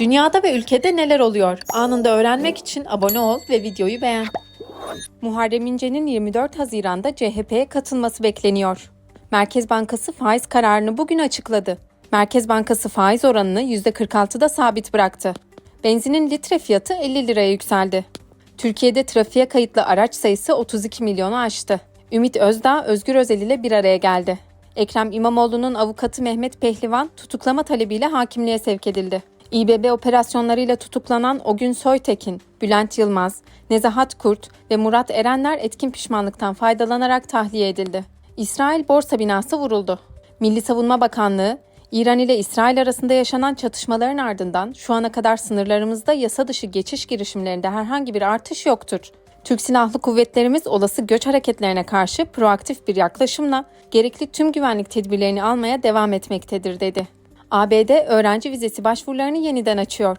Dünyada ve ülkede neler oluyor? Anında öğrenmek için abone ol ve videoyu beğen. Muharrem İnce'nin 24 Haziran'da CHP'ye katılması bekleniyor. Merkez Bankası faiz kararını bugün açıkladı. Merkez Bankası faiz oranını %46'da sabit bıraktı. Benzinin litre fiyatı 50 liraya yükseldi. Türkiye'de trafiğe kayıtlı araç sayısı 32 milyonu aştı. Ümit Özdağ, Özgür Özel ile bir araya geldi. Ekrem İmamoğlu'nun avukatı Mehmet Pehlivan tutuklama talebiyle hakimliğe sevk edildi. İBB operasyonlarıyla tutuklanan Ogün Soytekin, Bülent Yılmaz, Nezahat Kurt ve Murat Erenler etkin pişmanlıktan faydalanarak tahliye edildi. İsrail borsa binası vuruldu. Milli Savunma Bakanlığı, İran ile İsrail arasında yaşanan çatışmaların ardından şu ana kadar sınırlarımızda yasa dışı geçiş girişimlerinde herhangi bir artış yoktur. Türk Silahlı Kuvvetlerimiz olası göç hareketlerine karşı proaktif bir yaklaşımla gerekli tüm güvenlik tedbirlerini almaya devam etmektedir dedi. ABD öğrenci vizesi başvurularını yeniden açıyor.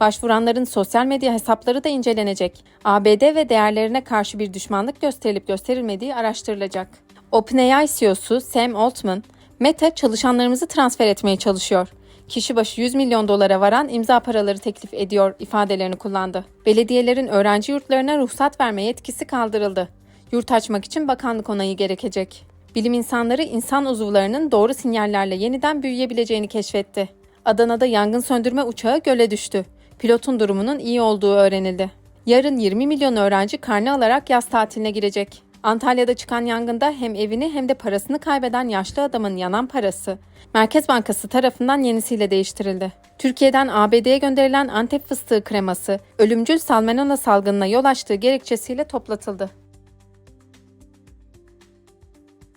Başvuranların sosyal medya hesapları da incelenecek. ABD ve değerlerine karşı bir düşmanlık gösterilip gösterilmediği araştırılacak. OpenAI CEO'su Sam Altman, Meta çalışanlarımızı transfer etmeye çalışıyor. Kişi başı 100 milyon dolara varan imza paraları teklif ediyor ifadelerini kullandı. Belediyelerin öğrenci yurtlarına ruhsat verme yetkisi kaldırıldı. Yurt açmak için bakanlık onayı gerekecek. Bilim insanları insan uzuvlarının doğru sinyallerle yeniden büyüyebileceğini keşfetti. Adana'da yangın söndürme uçağı göle düştü. Pilotun durumunun iyi olduğu öğrenildi. Yarın 20 milyon öğrenci karne alarak yaz tatiline girecek. Antalya'da çıkan yangında hem evini hem de parasını kaybeden yaşlı adamın yanan parası Merkez Bankası tarafından yenisiyle değiştirildi. Türkiye'den ABD'ye gönderilen Antep fıstığı kreması ölümcül salmonella salgınına yol açtığı gerekçesiyle toplatıldı.